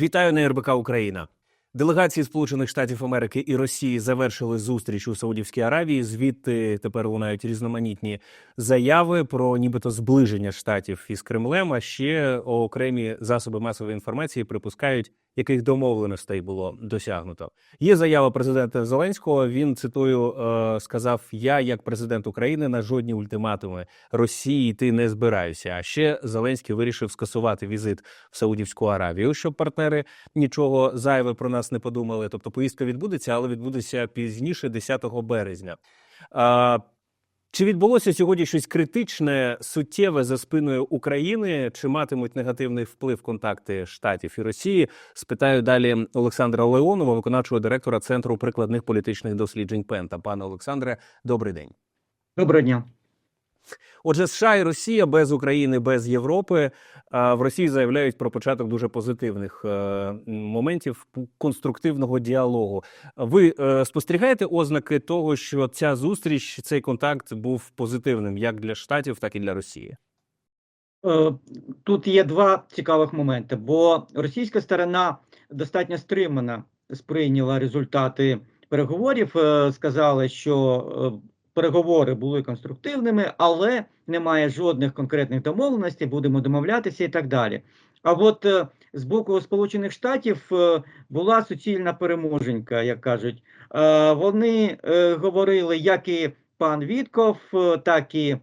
Вітаю на РБК Україна. Делегації Сполучених Штатів Америки і Росії завершили зустріч у Саудівській Аравії. Звідти тепер лунають різноманітні заяви про нібито зближення штатів із Кремлем. А ще окремі засоби масової інформації припускають, яких домовленостей було досягнуто. Є заява президента Зеленського. Він цитую е, сказав: Я, як президент України, на жодні ультиматуми Росії йти не збираюся. А ще Зеленський вирішив скасувати візит в Саудівську Аравію, щоб партнери нічого зайве про нас не подумали. Тобто поїздка відбудеться, але відбудеться пізніше, 10 березня. Чи відбулося сьогодні щось критичне, суттєве за спиною України? Чи матимуть негативний вплив контакти Штатів і Росії? Спитаю далі Олександра Леонова, виконавчого директора Центру прикладних політичних досліджень Пента. Пане Олександре, добрий день. Доброго дня. Отже, США і Росія без України, без Європи в Росії заявляють про початок дуже позитивних е, моментів конструктивного діалогу. Ви е, спостерігаєте ознаки того, що ця зустріч, цей контакт був позитивним як для штатів, так і для Росії? Е, Тут є два цікавих моменти, бо російська сторона достатньо стримано сприйняла результати переговорів. Е, Сказали, що е, переговори були конструктивними, але немає жодних конкретних домовленостей, будемо домовлятися і так далі. А от е, з боку Сполучених Штатів е, була суцільна переможенька, як кажуть. Е, Вони говорили, як і пан Вітков, так і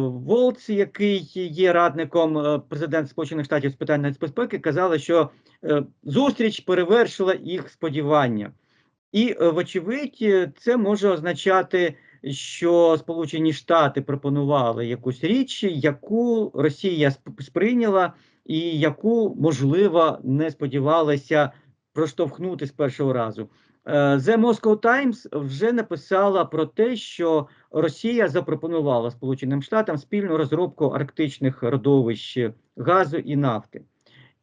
Волц, який є радником президента Сполучених Штатів з питань нацбезпеки, казали, що зустріч перевершила їх сподівання. І, вочевидь, це може означати, що Сполучені Штати пропонували якусь річ, яку Росія сп- сприйняла, і яку, можливо, не сподівалася проштовхнути з першого разу. Е, The Moscow Times вже написала про те, що Росія запропонувала Сполученим Штатам спільну розробку арктичних родовищ газу і нафти.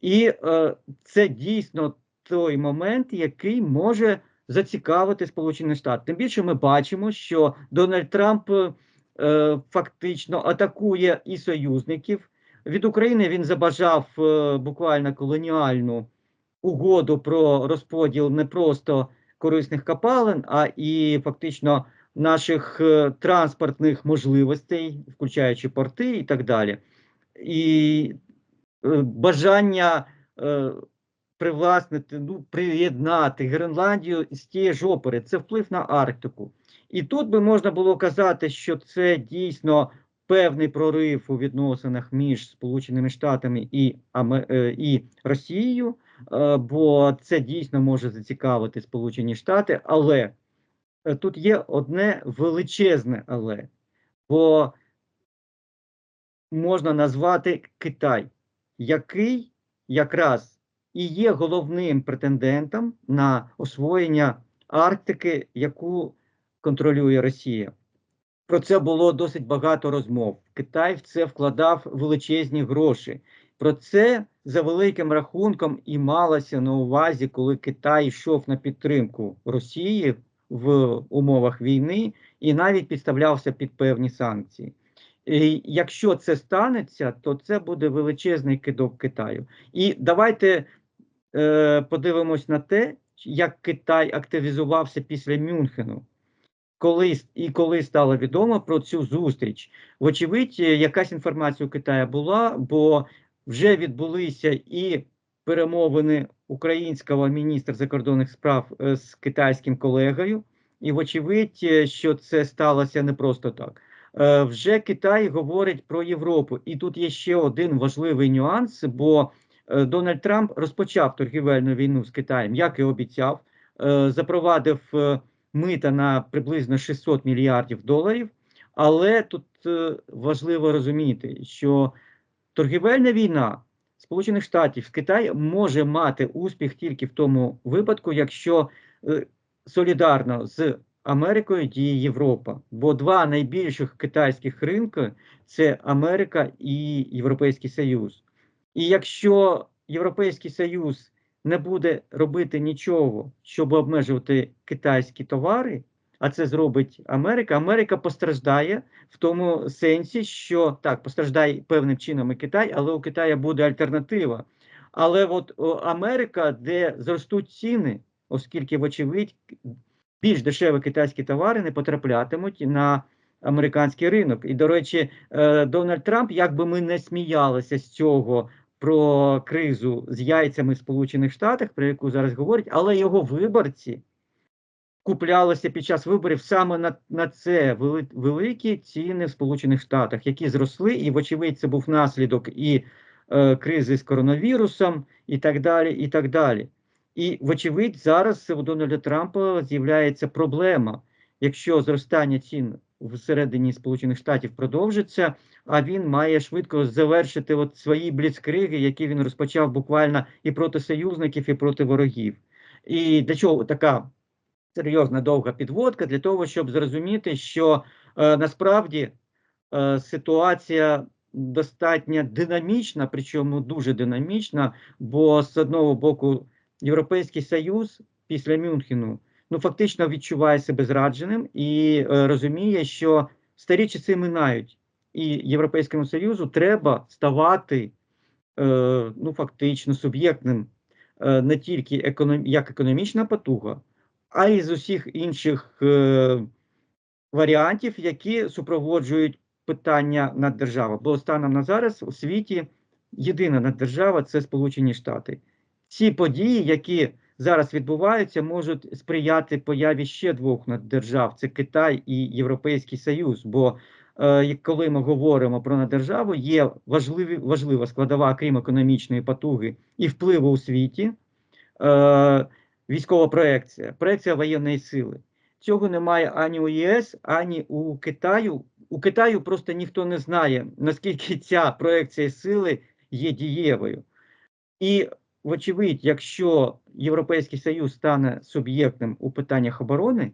І е, це дійсно той момент, який може зацікавити Сполучені Штати. Тим більше ми бачимо, що Дональд Трамп е, фактично атакує і союзників. Від України він забажав е, буквально колоніальну угоду про розподіл не просто корисних копалин, а і фактично наших е, транспортних можливостей, включаючи порти і так далі. І е, бажання е, привласнити, ну, приєднати Гренландію з тієї ж опери. Це вплив на Арктику. І тут би можна було казати, що це дійсно певний прорив у відносинах між Сполученими Штатами і, е, і Росією, е, бо це дійсно може зацікавити Сполучені Штати, але е, тут є одне величезне але, бо можна назвати Китай, який якраз і є головним претендентом на освоєння Арктики, яку контролює Росія. Про це було досить багато розмов. Китай в це вкладав величезні гроші. Про це за великим рахунком і малося на увазі, коли Китай йшов на підтримку Росії в умовах війни і навіть підставлявся під певні санкції. І якщо це станеться, то це буде величезний кидок Китаю. І давайте е, подивимось на те, як Китай активізувався після Мюнхену. Коли і коли стало відомо про цю зустріч, вочевидь, е, якась інформація у Китаю була, бо вже відбулися і перемовини українського міністра закордонних справ е, з китайським колегою, і вочевидь, що це сталося не просто так. Вже Китай говорить про Європу, і тут є ще один важливий нюанс, бо Дональд Трамп розпочав торгівельну війну з Китаєм, як і обіцяв, е, запровадив е, мита на приблизно 600 мільярдів доларів. Але тут е, важливо розуміти, що торгівельна війна Сполучених Штатів з Китаєм може мати успіх тільки в тому випадку, якщо е, солідарно з Америкою діє Європа. Бо два найбільших китайських ринки це Америка і Європейський Союз. І якщо Європейський Союз не буде робити нічого, щоб обмежувати китайські товари, а це зробить Америка, Америка постраждає в тому сенсі, що так, постраждає певним чином і Китай, але у Китаю буде альтернатива. Але от Америка, де зростуть ціни, оскільки, вочевидь, більш дешеві китайські товари не потраплятимуть на американський ринок. І, до речі, е, Дональд Трамп, як би ми не сміялися з цього про кризу з яйцями Сполучених Штатах, про яку зараз говорять, але його виборці куплялися під час виборів саме на, на це вели, великі ціни в Сполучених Штатах, які зросли, і, вочевидь, це був наслідок і е, кризи з коронавірусом, і так далі. і так далі. І, вочевидь, зараз у Дональда Трампа з'являється проблема. Якщо зростання цін всередині Сполучених Штатів продовжиться, а він має швидко завершити от свої бліцкриги, які він розпочав буквально і проти союзників, і проти ворогів. І для чого така серйозна довга підводка? Для того, щоб зрозуміти, що е, насправді е, ситуація достатньо динамічна, причому дуже динамічна, бо з одного боку Європейський Союз після Мюнхену ну фактично відчуває себе зрадженим і е, розуміє, що старі часи минають, і Європейському Союзу треба ставати е, ну фактично суб'єктним е, не тільки економ, як економічна потуга, а й з усіх інших е, варіантів, які супроводжують питання наддержави. Бо станом на зараз у світі єдина наддержава це Сполучені Штати. Ці події, які зараз відбуваються, можуть сприяти появі ще двох наддержав: це Китай і Європейський Союз. Бо коли ми говоримо про наддержаву, є важливі, важлива складова, крім економічної потуги і впливу у світі. Е, військова проекція, проекція воєнної сили. Цього немає ані у ЄС, ані у Китаю. У Китаю просто ніхто не знає, наскільки ця проекція сили є дієвою. І, вочевидь, якщо Європейський Союз стане суб'єктним у питаннях оборони,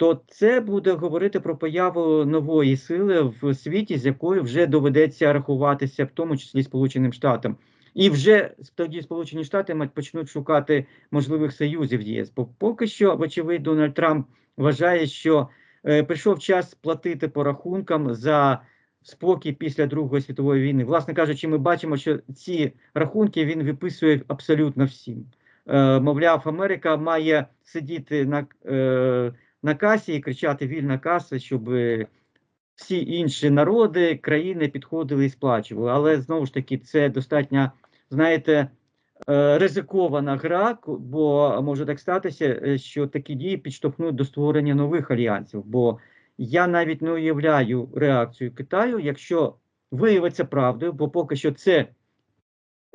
то це буде говорити про появу нової сили в світі, з якою вже доведеться рахуватися, в тому числі Сполученим Штатам. І вже тоді Сполучені Штати почнуть шукати можливих союзів ЄС. Бо поки що, вочевидь, Дональд Трамп вважає, що е, прийшов час платити по рахункам за спокій після Другої світової війни. Власне кажучи, ми бачимо, що ці рахунки він виписує абсолютно всім. Е, мовляв, Америка має сидіти на, е, на касі і кричати Вільна каса, щоб всі інші народи, країни підходили і сплачували. Але знову ж таки, це достатньо, знаєте, е, ризикована гра, бо може так статися, е, що такі дії підштовхнуть до створення нових альянсів. Бо я навіть не уявляю реакцію Китаю, якщо виявиться правдою, бо поки що це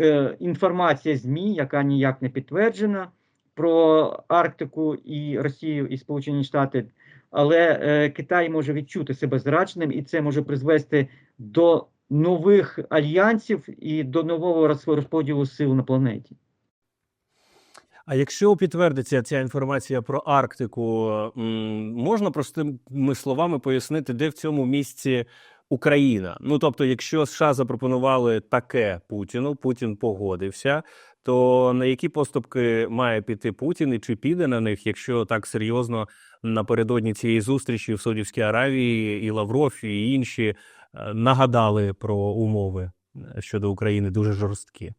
е, інформація ЗМІ, яка ніяк не підтверджена про Арктику і Росію і Сполучені Штати. Але е, Китай може відчути себе зрадженим, і це може призвести до нових альянсів і до нового розподілу сил на планеті. А якщо підтвердиться ця інформація про Арктику, можна простими словами пояснити, де в цьому місці Україна? Ну тобто, якщо США запропонували таке Путіну, Путін погодився, то на які поступки має піти Путін і чи піде на них, якщо так серйозно напередодні цієї зустрічі в Саудівській Аравії і Лавров, і інші е, нагадали про умови е, щодо України дуже жорсткі?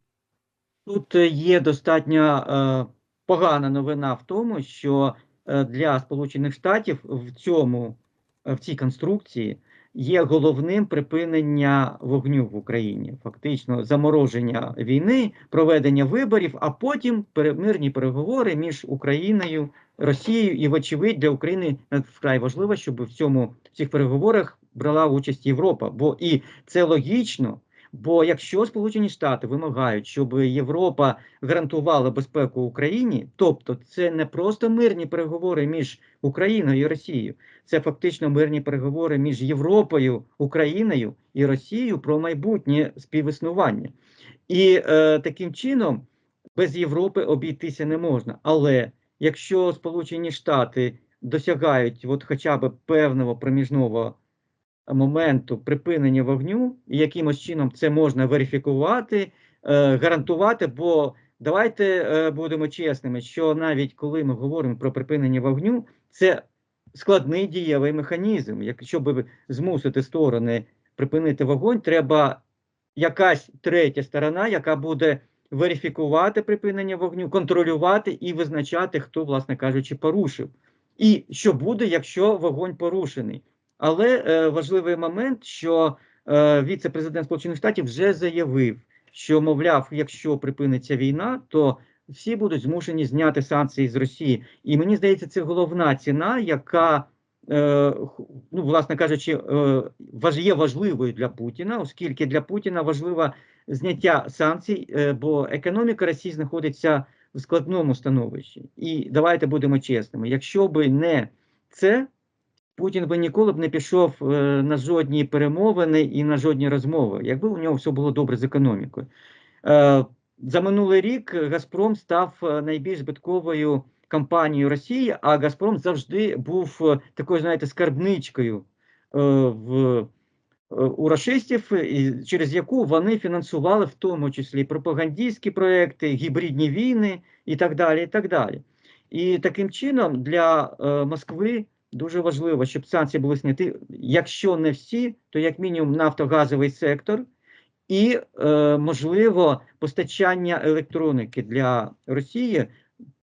Тут е, є достатньо погана новина в тому, що для Сполучених Штатів в цьому в цій конструкції є головним припинення вогню в Україні, фактично замороження війни, проведення виборів, а потім мирні переговори між Україною, Росією і, вочевидь, для України вкрай важливо, щоб в цьому в цих переговорах брала участь Європа. Бо і це логічно. Бо якщо Сполучені Штати вимагають, щоб Європа гарантувала безпеку Україні, тобто це не просто мирні переговори між Україною і Росією, це фактично мирні переговори між Європою, Україною і Росією про майбутнє співіснування. І е, таким чином без Європи обійтися не можна. Але якщо Сполучені Штати досягають от хоча б певного проміжного моменту припинення вогню, і якимось чином це можна верифікувати, е, гарантувати. Бо давайте е, будемо чесними, що навіть коли ми говоримо про припинення вогню, це складний дієвий механізм. Якщо би змусити сторони припинити вогонь, треба якась третя сторона, яка буде верифікувати припинення вогню, контролювати і визначати, хто, власне кажучи, порушив. І що буде, якщо вогонь порушений. Але е, важливий момент, що е, віце-президент Сполучених Штатів вже заявив, що, мовляв, якщо припиниться війна, то всі будуть змушені зняти санкції з Росії. І мені здається, це головна ціна, яка, е, ну, власне кажучи, е, є важливою для Путіна, оскільки для Путіна важливо зняття санкцій, е, бо економіка Росії знаходиться в складному становищі. І давайте будемо чесними: якщо би не це, Путін би ніколи б не пішов е, на жодні перемовини і на жодні розмови, якби у нього все було добре з економікою. Е, За минулий рік Газпром став е, найбільш збитковою компанією Росії, а Газпром завжди був такою, знаєте, скарбничкою в. У рашистів, через яку вони фінансували в тому числі пропагандистські проекти, гібридні війни і так далі. І так далі. І таким чином для Москви дуже важливо, щоб санкції були зняті, якщо не всі, то як мінімум нафтогазовий сектор, і е, можливо постачання електроніки для Росії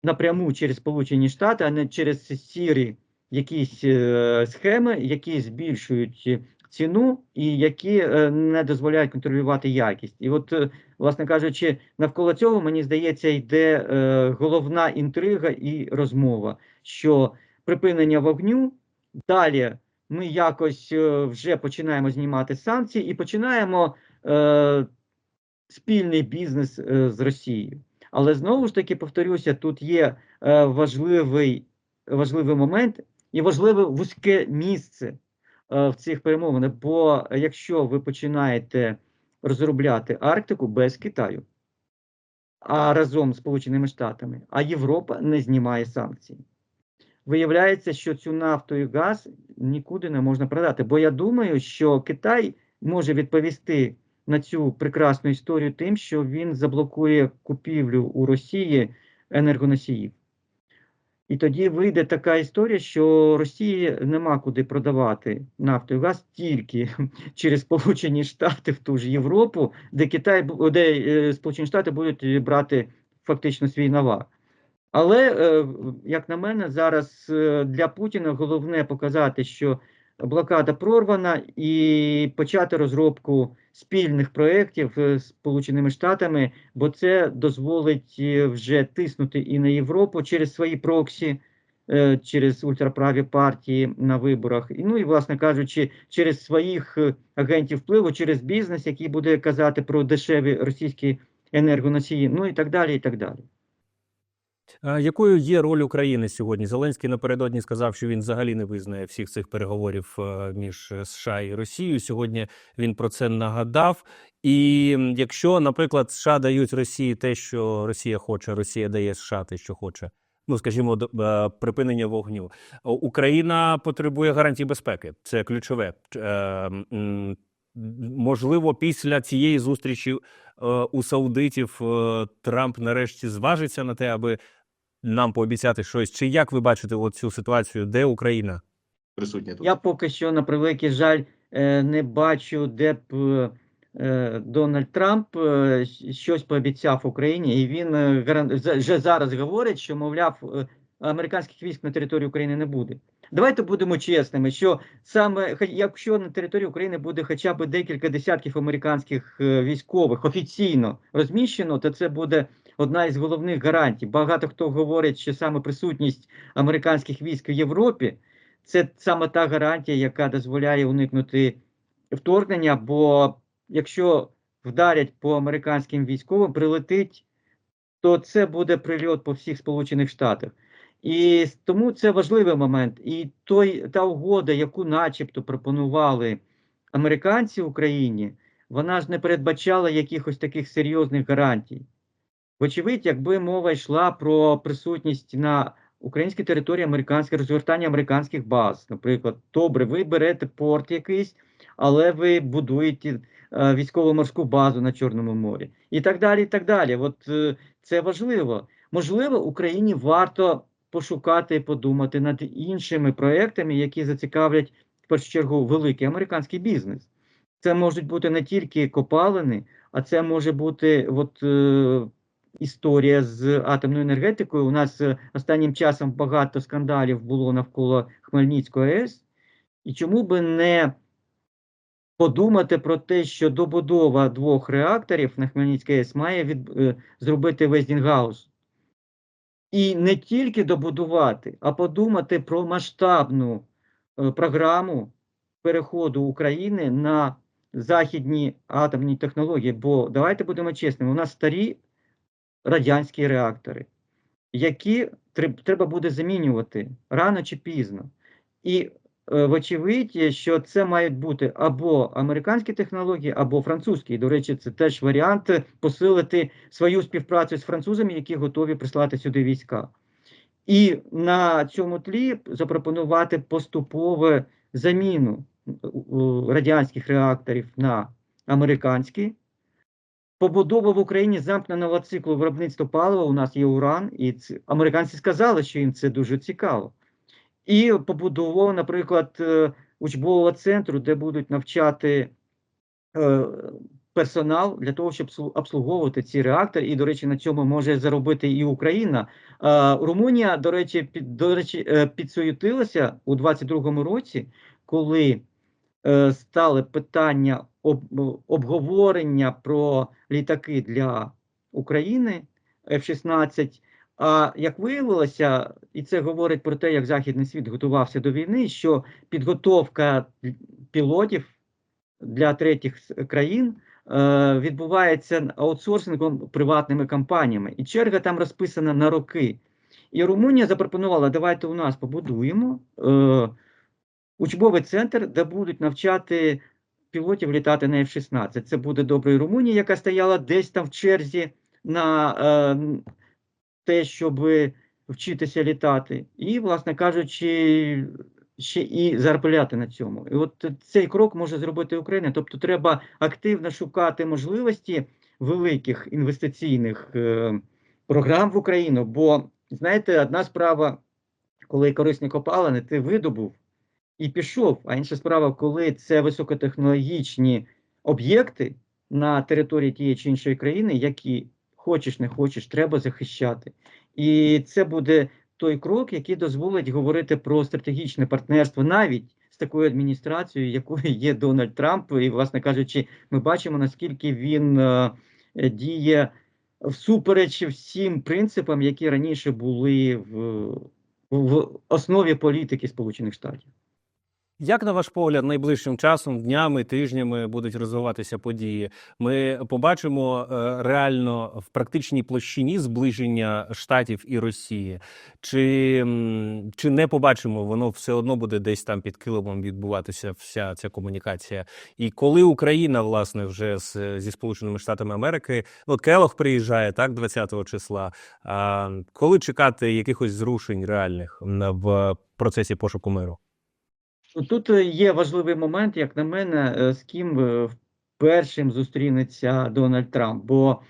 напряму через Сполучені Штати, а не через сірі якісь е, схеми, які збільшують ціну і які е, не дозволяють контролювати якість. І от, е, власне кажучи, навколо цього мені здається, йде е, головна інтрига і розмова, що припинення вогню далі. Ми якось е, вже починаємо знімати санкції і починаємо е, спільний бізнес е, з Росією. Але знову ж таки повторюся, тут є е, важливий, важливий момент і важливе вузьке місце е, в цих перемовинах. Бо якщо ви починаєте розробляти Арктику без Китаю, а разом з Сполученими Штатами, а Європа не знімає санкції. Виявляється, що цю нафту і газ нікуди не можна продати. Бо я думаю, що Китай може відповісти на цю прекрасну історію тим, що він заблокує купівлю у Росії енергоносіїв. І тоді вийде така історія, що Росії нема куди продавати нафту і газ тільки через Сполучені Штати в ту ж Європу, де Китай де е, Сполучені Штати будуть брати фактично свій навар. Але, е, як на мене, зараз е, для Путіна головне показати, що блокада прорвана, і почати розробку спільних проєктів е, з Сполученими Штатами, бо це дозволить вже тиснути і на Європу через свої проксі, через ультраправі партії на виборах, ну і, власне кажучи, через своїх агентів впливу, через бізнес, який буде казати про дешеві російські енергоносії, ну і так далі, і так далі. А якою є роль України сьогодні? Зеленський напередодні сказав, що він взагалі не визнає всіх цих переговорів е, між е, США і Росією. Сьогодні він про це нагадав. І якщо, наприклад, США дають Росії те, що Росія хоче, Росія дає США те, що хоче. Ну, скажімо, е, припинення вогню. Україна потребує гарантій безпеки. Це ключове. Е, Можливо, після цієї зустрічі е, у саудитів е, Трамп нарешті зважиться на те, аби нам пообіцяти щось. Чи як ви бачите цю ситуацію, де Україна? присутні тут. Я поки що, на превеликий жаль, е, не бачу, де б е, е, Дональд Трамп щось пообіцяв Україні, і він вже зараз говорить, що, мовляв, американських військ на території України не буде. Давайте будемо чесними, що саме якщо на території України буде хоча б декілька десятків американських військових офіційно розміщено, то це буде одна із головних гарантій. Багато хто говорить, що саме присутність американських військ в Європі це саме та гарантія, яка дозволяє уникнути вторгнення. Бо якщо вдарять по американським військовим, прилетить, то це буде прильот по всіх Сполучених Штатах. І тому це важливий момент. І той та угода, яку начебто пропонували американці Україні, вона ж не передбачала якихось таких серйозних гарантій. Вочевидь, якби мова йшла про присутність на українській території американських розвертання американських баз, наприклад, добре, ви берете порт якийсь, але ви будуєте е, військово-морську базу на Чорному морі, і так далі. І так далі. От е, це важливо. Можливо, Україні варто пошукати і подумати над іншими проектами, які зацікавлять в першу чергу великий американський бізнес. Це можуть бути не тільки копалини, а це може бути от, е, історія з атомною енергетикою. У нас е, останнім часом багато скандалів було навколо Хмельницького АЕС. І чому би не подумати про те, що добудова двох реакторів на Хмельницький АЕС має від, е, зробити Вестінгаус. І не тільки добудувати, а подумати про масштабну е, програму переходу України на західні атомні технології. Бо давайте будемо чесними, у нас старі радянські реактори, які треба буде замінювати рано чи пізно. І е, вочевидь, що це мають бути або американські технології, або французькі. І, До речі, це теж варіант посилити свою співпрацю з французами, які готові прислати сюди війська. І на цьому тлі запропонувати поступове заміну е, радянських реакторів на американські. Побудова в Україні замкненого циклу виробництва палива. У нас є уран, і ц- американці сказали, що їм це дуже цікаво. І побудова, наприклад, е, учбового центру, де будуть навчати е, персонал для того, щоб обслуговувати ці реактори. І, до речі, на цьому може заробити і Україна. Е, Румунія, до речі, під, до речі, е, підсуетилася у 22-му році, коли е, стали питання обговорення про літаки для України F-16. А як виявилося, і це говорить про те, як Західний світ готувався до війни, що підготовка пілотів для третіх країн е, відбувається аутсорсингом приватними компаніями, і черга там розписана на роки. І Румунія запропонувала: давайте у нас побудуємо е, учбовий центр, де будуть навчати пілотів літати на F-16. Це буде добре і Румунія, яка стояла десь там в черзі на е, те, щоб вчитися літати, і, власне кажучи, ще і заробляти на цьому. І от цей крок може зробити Україна. Тобто, треба активно шукати можливості великих інвестиційних е, програм в Україну. Бо знаєте, одна справа, коли корисні копалини, ти видобув і пішов. А інша справа, коли це високотехнологічні об'єкти на території тієї чи іншої країни, які хочеш не хочеш, треба захищати. І це буде той крок, який дозволить говорити про стратегічне партнерство навіть з такою адміністрацією, якою є Дональд Трамп. І, власне кажучи, ми бачимо, наскільки він е, діє всупереч всім принципам, які раніше були в, в основі політики Сполучених Штатів. Як на ваш погляд, найближчим часом, днями, тижнями будуть розвиватися події? Ми побачимо е, реально в практичній площині зближення штатів і Росії, чи, чи не побачимо, воно все одно буде десь там під килимом відбуватися вся ця комунікація. І коли Україна, власне, вже з, зі Сполученими Штатами Америки, ну, от Келох приїжджає так 20-го числа. А коли чекати якихось зрушень реальних в процесі пошуку миру? Ну, Тут е, є важливий момент, як на мене, е, з ким е, першим зустрінеться Дональд Трамп. Бо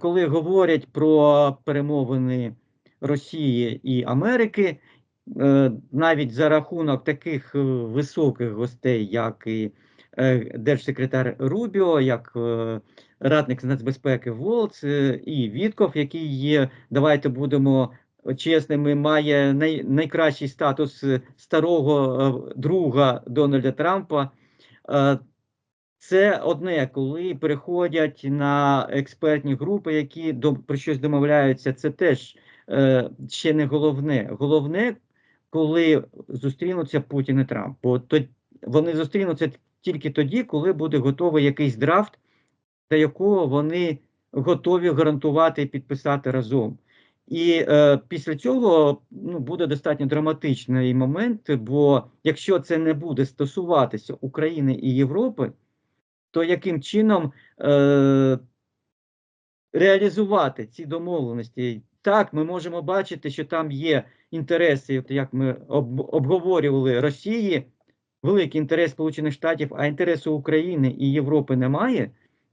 коли говорять про перемовини Росії і Америки, навіть за рахунок таких високих гостей, як і держсекретар Рубіо, як радник з нацбезпеки Волц і Вітков, який є, давайте будемо чесними, має най, найкращий статус е, старого е, друга Дональда Трампа. Е, Це одне, коли переходять на експертні групи, які до, про щось домовляються, це теж е, ще не головне. Головне, коли зустрінуться Путін і Трамп. Бо то, вони зустрінуться тільки тоді, коли буде готовий якийсь драфт, до якого вони готові гарантувати і підписати разом. І е, після цього ну, буде достатньо драматичний момент, бо якщо це не буде стосуватися України і Європи, то яким чином е, реалізувати ці домовленості? Так, ми можемо бачити, що там є інтереси, як ми об, обговорювали Росії, великий інтерес Сполучених Штатів, а інтересу України і Європи немає,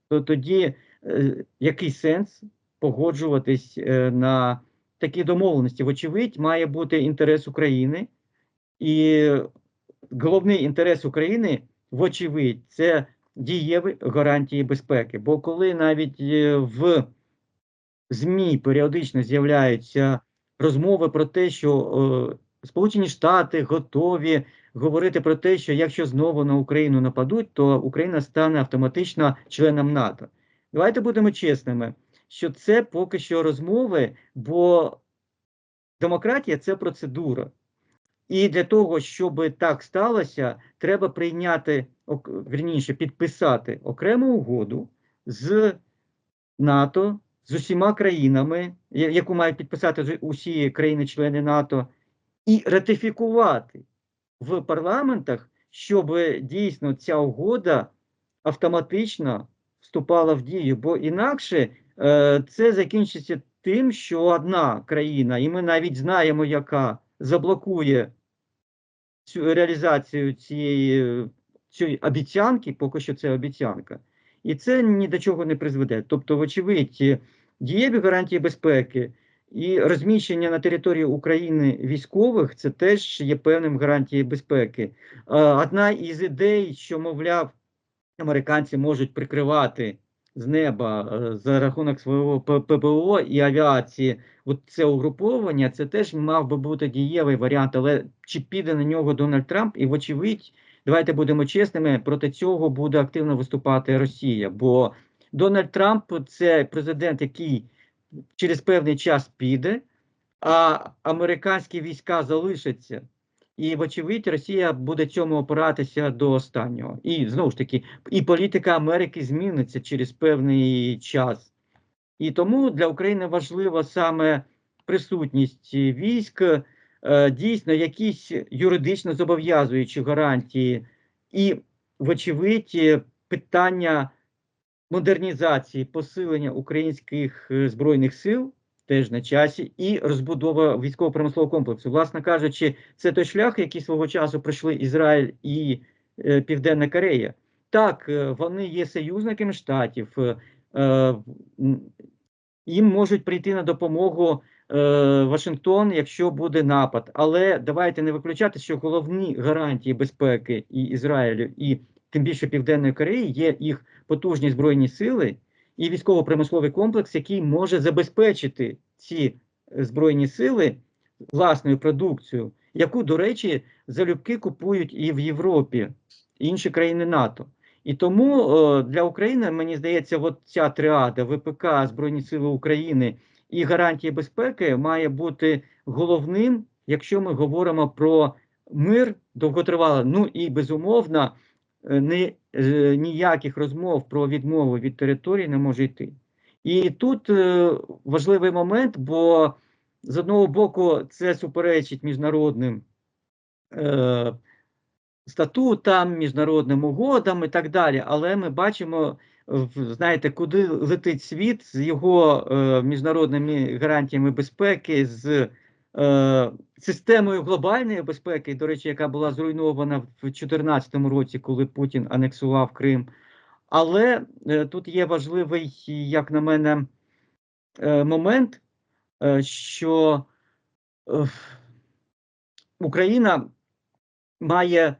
то тоді е, який сенс погоджуватись е, на такі домовленості? Вочевидь, має бути інтерес України, і головний інтерес України, вочевидь, це дієві гарантії безпеки. Бо коли навіть е, в ЗМІ періодично з'являються розмови про те, що Сполучені Штати готові говорити про те, що якщо знову на Україну нападуть, то Україна стане автоматично членом НАТО. Давайте будемо чесними, що це поки що розмови, бо демократія це процедура. І для того, щоб так сталося, треба прийняти, вірніше, підписати окрему угоду з НАТО, з усіма країнами, яку мають підписати усі країни-члени НАТО, і ратифікувати в парламентах, щоб дійсно ця угода автоматично вступала в дію. Бо інакше це закінчиться тим, що одна країна, і ми навіть знаємо, яка заблокує цю реалізацію цієї, цієї обіцянки, поки що це обіцянка, і це ні до чого не призведе. Тобто, вочевидь, е, дієві гарантії безпеки і розміщення на території України військових це теж є певним гарантією безпеки. Е, Одна із ідей, що, мовляв, американці можуть прикривати з неба е, за рахунок свого ППО і авіації от це угруповання, це теж мав би бути дієвий варіант, але чи піде на нього Дональд Трамп? І, вочевидь, давайте будемо чесними, проти цього буде активно виступати Росія. Бо Дональд Трамп це президент, який через певний час піде, а американські війська залишаться. І, вочевидь, Росія буде цьому опиратися до останнього. І знову ж таки, і політика Америки зміниться через певний час. І тому для України важлива саме присутність військ, е, дійсно якісь юридично зобов'язуючі гарантії, і, вочевидь, питання модернізації, посилення українських е, збройних сил теж на часі, і розбудова військово-промислового комплексу. Власне кажучи, це той шлях, який свого часу пройшли Ізраїль і е, Південна Корея. Так, е, вони є союзниками штатів. е, е, їм можуть прийти на допомогу е, Вашингтон, якщо буде напад. Але давайте не виключати, що головні гарантії безпеки і Ізраїлю, і тим більше Південної Кореї є їх потужні збройні сили і військово-промисловий комплекс, який може забезпечити ці збройні сили власною продукцією, яку, до речі, залюбки купують і в Європі, і інші країни НАТО. І тому е, для України, мені здається, от ця тріада ВПК, Збройні Сили України і гарантії безпеки має бути головним, якщо ми говоримо про мир довготривалий. Ну і безумовно, не, е, ніяких розмов про відмову від території не може йти. І тут е, важливий момент, бо з одного боку це суперечить міжнародним е, статутам, міжнародним угодам і так далі. Але ми бачимо, знаєте, куди летить світ з його е, міжнародними гарантіями безпеки, з е, системою глобальної безпеки, до речі, яка була зруйнована в 2014 році, коли Путін анексував Крим. Але е, тут є важливий, як на мене, е, момент, е, що е, Україна має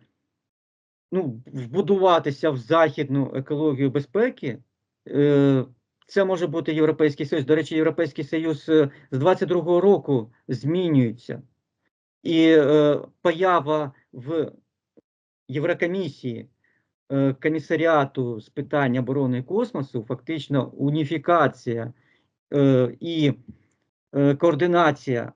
ну, вбудуватися в західну екологію безпеки. Це може бути Європейський Союз. До речі, Європейський Союз е, з 22-го року змінюється. І е, поява в Єврокомісії е, комісаріату з питань оборони космосу, фактично уніфікація е, і е, координація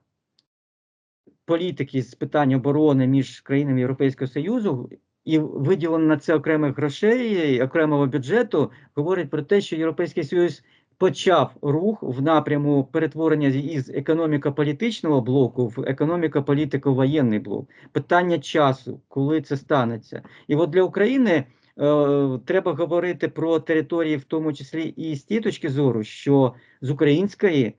політики з питань оборони між країнами Європейського Союзу і виділено на це окремих грошей, окремого бюджету, говорить про те, що Європейський Союз почав рух в напряму перетворення із економіко-політичного блоку в економіко-політико-воєнний блок. Питання часу, коли це станеться. І от для України е, треба говорити про території, в тому числі і з тієї точки зору, що з української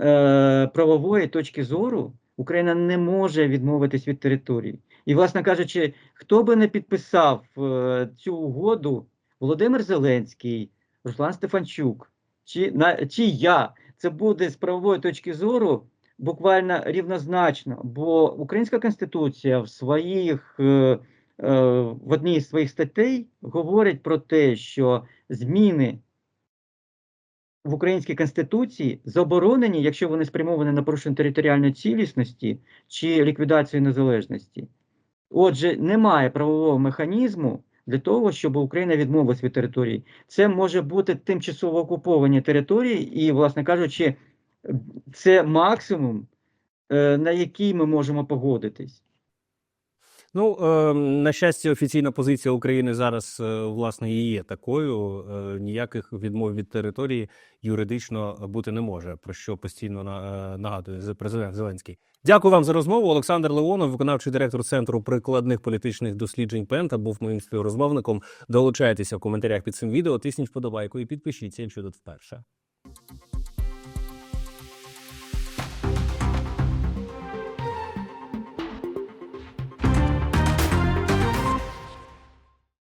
е, правової точки зору Україна не може відмовитись від території. І, власне кажучи, хто би не підписав е, цю угоду, Володимир Зеленський, Руслан Стефанчук чи, на, чи я, це буде з правової точки зору буквально рівнозначно, бо Українська Конституція в своїх е, в одній з своїх статей говорить про те, що зміни в українській конституції заборонені, якщо вони спрямовані на порушення територіальної цілісності чи ліквідацію незалежності. Отже, немає правового механізму для того, щоб Україна відмовилась від території. Це може бути тимчасово окуповані території, і, власне кажучи, це максимум, е, на який ми можемо погодитись. Ну, е, на щастя, офіційна позиція України зараз, е, власне, і є такою. Е, ніяких відмов від території юридично бути не може, про що постійно е, нагадує президент Зеленський. Дякую вам за розмову. Олександр Леонов, виконавчий директор Центру прикладних політичних досліджень Пента, був моїм співрозмовником. Долучайтеся в коментарях під цим відео, тисніть вподобайку і підпишіться, якщо тут вперше.